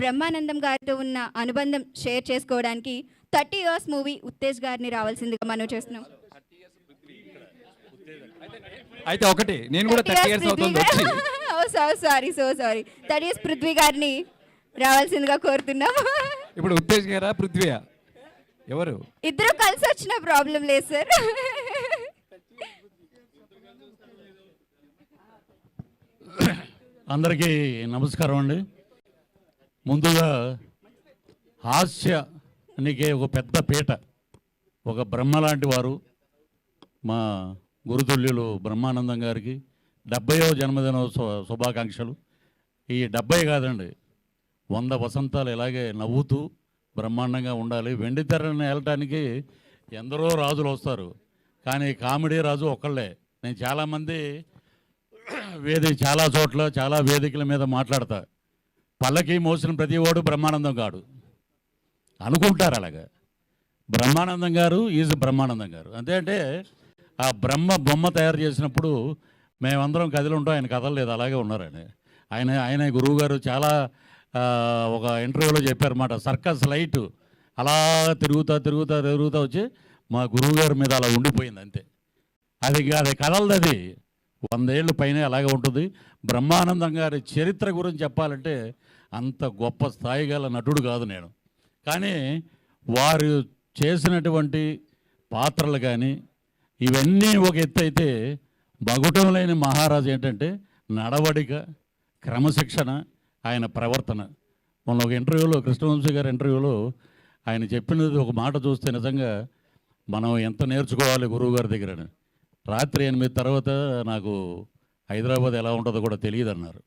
బ్రహ్మానందం గారితో ఉన్న అనుబంధం షేర్ చేసుకోవడానికి థర్టీ ఇయర్స్ మూవీ ఉత్తేజ్ గారిని రావాల్సిందిగా మనం చేస్తున్నాం. అయితే ఒకటి నేను కూడా థర్టీ ఇయర్స్ అవుతుంది వచ్చి. Sorry so sorry. Thirty years Prithvi గారిని రావాల్సిందిగా కోరుతున్నాం. ఇప్పుడు ఉత్తేజ్ గారా పృథ్వీయా? ఎవరు? ఇద్దరు కలిసి వచ్చిన ప్రాబ్లం లేదు సార్. అందరికీ నమస్కారం అండి. ముందుగా హాస్యానికి ఒక పెద్ద పీట. ఒక బ్రహ్మ లాంటి వారు మా గురుతుల్యులు బ్రహ్మానందం గారికి డెబ్బయో జన్మదినోత్సవ శుభాకాంక్షలు. ఈ డెబ్బై కాదండి వంద వసంతాలు ఇలాగే నవ్వుతూ బ్రహ్మాండంగా ఉండాలి. వెండి తెరని వెళ్ళటానికి ఎందరో రాజులు వస్తారు కానీ కామెడీ రాజు ఒక్కళ్ళే. నేను చాలామంది వేది చాలా చోట్ల చాలా వేదికల మీద మాట్లాడతా. పల్లకి మోసిన ప్రతి వాడు బ్రహ్మానందం కాడు. అనుకుంటారు అలాగా. బ్రహ్మానందం గారు ఈజ్ బ్రహ్మానందం గారు. అంతే అంటే ఆ బ్రహ్మ బొమ్మ తయారు చేసినప్పుడు మేమందరం కథలు ఉంటాం ఆయన కథలు లేదు అలాగే ఉన్నారు ఆయన. ఆయన ఆయన గురువు గారు చాలా ఒక ఇంటర్వ్యూలో చెప్పారన్నమాట సర్కస్ లైట్ అలా తిరుగుతా తిరుగుతా తిరుగుతా వచ్చి మా గురువు గారి మీద అలా ఉండిపోయింది అంతే. అది అది కథలది అది వందేళ్ళు పైన అలాగే ఉంటుంది. బ్రహ్మానందం గారి చరిత్ర గురించి చెప్పాలంటే అంత గొప్ప స్థాయి గల నటుడు కాదు నేను. కానీ వారు చేసినటువంటి పాత్రలు కానీ ఇవన్నీ ఒక ఎత్తు అయితే బగుటం లేని మహారాజు ఏంటంటే నడవడిక క్రమశిక్షణ ఆయన ప్రవర్తన. మొన్న ఒక ఇంటర్వ్యూలో కృష్ణవంశీ గారి ఇంటర్వ్యూలో ఆయన చెప్పినది ఒక మాట చూస్తే నిజంగా మనం ఎంత నేర్చుకోవాలి గురువు గారి దగ్గర రాత్రి ఎనిమిది తర్వాత నాకు హైదరాబాద్ ఎలా ఉంటుందో కూడా తెలియదు అన్నారు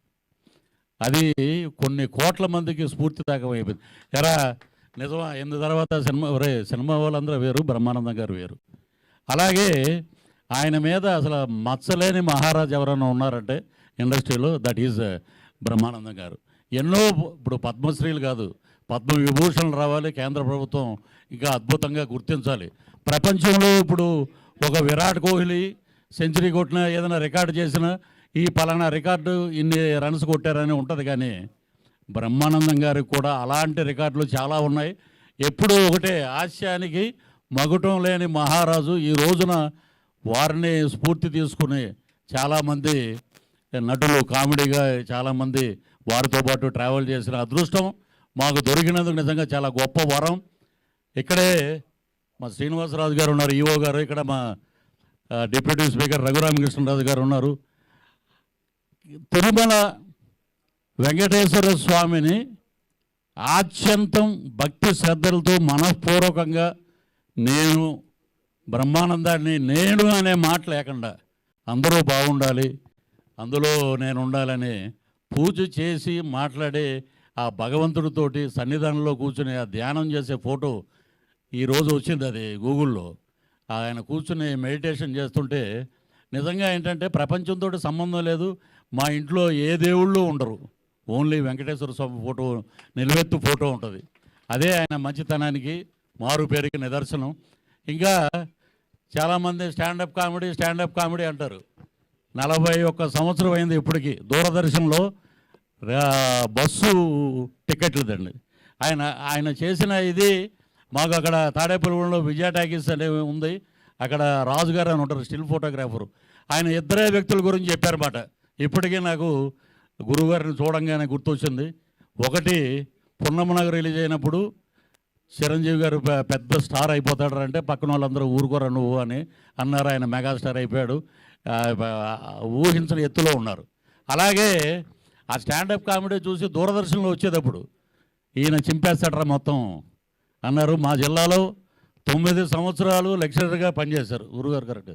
అది కొన్ని కోట్ల మందికి స్ఫూర్తిదాయకం అయిపోయింది. ఎరా నిజమా? ఎనిమిది తర్వాత సినిమా రే సినిమా వాళ్ళందరూ వేరు బ్రహ్మానందం గారు వేరు. అలాగే ఆయన మీద అసలు మచ్చలేని మహారాజ్ ఎవరైనా ఉన్నారంటే ఇండస్ట్రీలో దట్ ఈజ్ బ్రహ్మానందం గారు. ఎన్నో ఇప్పుడు పద్మశ్రీలు కాదు పద్మ విభూషణలు రావాలి కేంద్ర ప్రభుత్వం ఇంకా అద్భుతంగా గుర్తించాలి. ప్రపంచంలో ఇప్పుడు ఒక విరాట్ కోహ్లీ సెంచరీ కొట్టినా ఏదైనా రికార్డు చేసినా ఈ పలానా రికార్డు ఇన్ని రన్స్ కొట్టారని ఉంటుంది కానీ బ్రహ్మానందం గారికి కూడా అలాంటి రికార్డులు చాలా ఉన్నాయి. ఎప్పుడూ ఒకటే హాస్యానికి మగుటం లేని మహారాజు ఈ రోజున వారిని స్ఫూర్తి తీసుకుని చాలామంది నటులు కామెడీగా చాలామంది వారితో పాటు ట్రావెల్ చేసిన అదృష్టం మాకు దొరికినందుకు నిజంగా చాలా గొప్ప వరం. ఇక్కడే మా శ్రీనివాసరాజు గారు ఉన్నారు ఈఓ గారు ఇక్కడ మా డిప్యూటీ స్పీకర్ రఘురామకృష్ణరాజు గారు ఉన్నారు. తిరుమల వెంకటేశ్వర స్వామిని ఆత్యంతం భక్తి శ్రద్ధలతో మనఃపూర్వకంగా నేను బ్రహ్మానందాన్ని నేను అనే మాట లేకుండా అందరూ బాగుండాలి అందులో నేను ఉండాలని పూజ చేసి మాట్లాడే ఆ భగవంతుడితోటి సన్నిధానంలో కూర్చుని ఆ ధ్యానం చేసే ఫోటో ఈరోజు వచ్చింది అది గూగుల్లో. ఆయన కూర్చుని మెడిటేషన్ చేస్తుంటే నిజంగా ఏంటంటే ప్రపంచంతో సంబంధం లేదు మా ఇంట్లో ఏ దేవుళ్ళు ఉండరు. ఓన్లీ వెంకటేశ్వర స్వామి ఫోటో నిలువెత్తు ఫోటో ఉంటుంది. అదే ఆయన మంచితనానికి మారు పేరుకి నిదర్శనం. ఇంకా చాలామంది స్టాండప్ కామెడీ స్టాండప్ కామెడీ అంటారు. నలభై ఒక్క సంవత్సరం అయింది ఇప్పటికీ దూరదర్శన్లో. బస్సు టికెట్లదండి ఆయన ఆయన చేసిన ఇది మాకు అక్కడ తాడేపల్లిలో విజయ టాకీస్ అనేవి ఉంది. అక్కడ రాజుగారు అని ఉంటారు స్టిల్ ఫోటోగ్రాఫర్. ఆయన ఇద్దరే వ్యక్తుల గురించి చెప్పారన్నమాట. ఇప్పటికీ నాకు గురువుగారిని చూడంగానే గుర్తొచ్చింది. ఒకటి పున్నమనగర్ రిలీజ్ అయినప్పుడు చిరంజీవి గారు పెద్ద స్టార్ అయిపోతాడు అంటే పక్కన వాళ్ళందరూ ఊరుకోరా నువ్వు అని అన్నారు. ఆయన మెగాస్టార్ అయిపోయాడు. ఊహించిన ఊహించని ఎత్తులో ఉన్నారు. అలాగే ఆ స్టాండప్ కామెడీ చూసి దూరదర్శన్లో వచ్చేటప్పుడు ఈయన చింపేస్తాడరా మొత్తం. అన్నారు. మా జిల్లాలో తొమ్మిది సంవత్సరాలు లెక్చరర్గా పనిచేశారు. గురుగారు కరెక్ట్.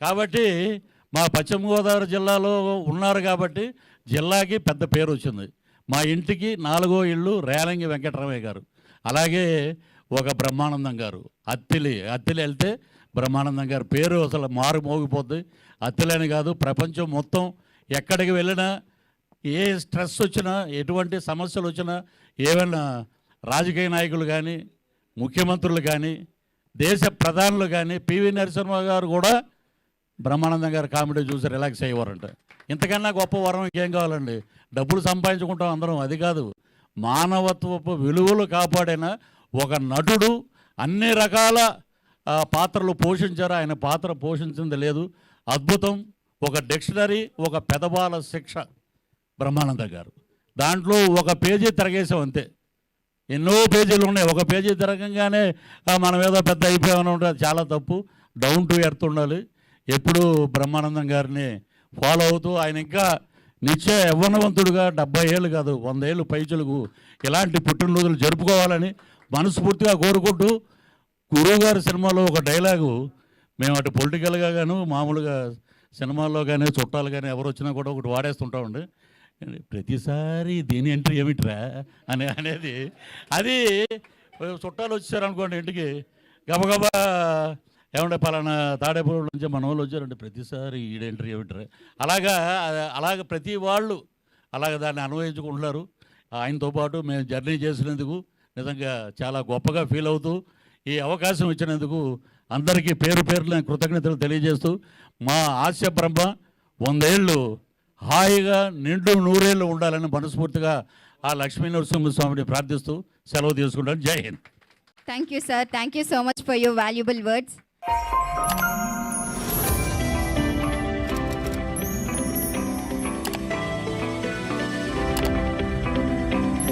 కాబట్టి మా పశ్చిమ గోదావరి జిల్లాలో ఉన్నారు కాబట్టి జిల్లాకి పెద్ద పేరు వచ్చింది. మా ఇంటికి నాలుగో ఇల్లు రేలంగి వెంకటరమయ్య గారు. అలాగే ఒక బ్రహ్మానందం గారు. అత్తిలి అత్తిలి వెళ్తే బ్రహ్మానందం గారి పేరు అసలు మారు మోగిపోద్ది. అత్తిలని కాదు ప్రపంచం మొత్తం ఎక్కడికి వెళ్ళినా ఏ స్ట్రెస్ వచ్చినా ఎటువంటి సమస్యలు వచ్చినా ఏమైనా రాజకీయ నాయకులు కానీ ముఖ్యమంత్రులు కానీ దేశ ప్రధానులు కానీ పివి నరసింహ గారు కూడా బ్రహ్మానందం గారు కామెడీ చూసి రిలాక్స్ అయ్యేవారంట. ఇంతకన్నా గొప్ప వరం ఇంకేం కావాలండి? డబ్బులు సంపాదించుకుంటాం అందరం అది కాదు. మానవత్వపు విలువలు కాపాడిన ఒక నటుడు అన్ని రకాల పాత్రలు పోషించారు. ఆయన పాత్ర పోషించింది లేదు. అద్భుతం. ఒక డిక్షనరీ ఒక పెదబాల శిక్ష బ్రహ్మానంద గారు. దాంట్లో ఒక పేజీ తిరగేసాం అంతే. ఎన్నో పేజీలు ఉన్నాయి. ఒక పేజీ తిరగంగానే మనం ఏదో పెద్ద అయిపోయామని ఉంటుంది. చాలా తప్పు. డౌన్ టు ఎర్త్ ఉండాలి. ఎప్పుడూ బ్రహ్మానందం గారిని ఫాలో అవుతూ ఆయన ఇంకా నిత్య యవ్వనవంతుడుగా డెబ్బై ఏళ్ళు కాదు వంద ఏళ్ళు పైచులకు ఇలాంటి పుట్టినరోజులు జరుపుకోవాలని మనస్ఫూర్తిగా కోరుకుంటూ గురువుగారి సినిమాలో ఒక డైలాగు మేము అటు పొలిటికల్గా గాను మామూలుగా సినిమాల్లో కానీ చుట్టాలు కానీ ఎవరు వచ్చినా కూడా ఒకటి వాడేస్తుంటామండి. ప్రతిసారి దీని ఎంట్రీ ఏమిట్రా? అని అనేది. అది చుట్టాలు వచ్చారనుకోండి ఇంటికి. గబగబా ఏమంటే పలానా తాడేపూర్ నుంచి మన వాళ్ళు వచ్చారంటే ప్రతిసారి ఈడ ఎంట్రీ ఏమిట్రా? అలాగా అలాగ ప్రతి వాళ్ళు అలాగ దాన్ని అన్వయించుకుంటున్నారు. ఆయనతో పాటు మేము జర్నీ చేసినందుకు నిజంగా చాలా గొప్పగా ఫీల్ అవుతూ ఈ అవకాశం ఇచ్చినందుకు అందరికీ పేరు పేరున కృతజ్ఞతలు తెలియజేస్తూ మా ఆశ బ్రహ్మ వందేళ్ళు హాయిగా నిండు నూరేళ్ళు ఉండాలని మనస్ఫూర్తిగా ఆ లక్ష్మీ నరసింహస్వామిని ప్రార్థిస్తూ సెలవు తీసుకుంటాను. Jai Hind. Thank you sir thank you so much for your valuable words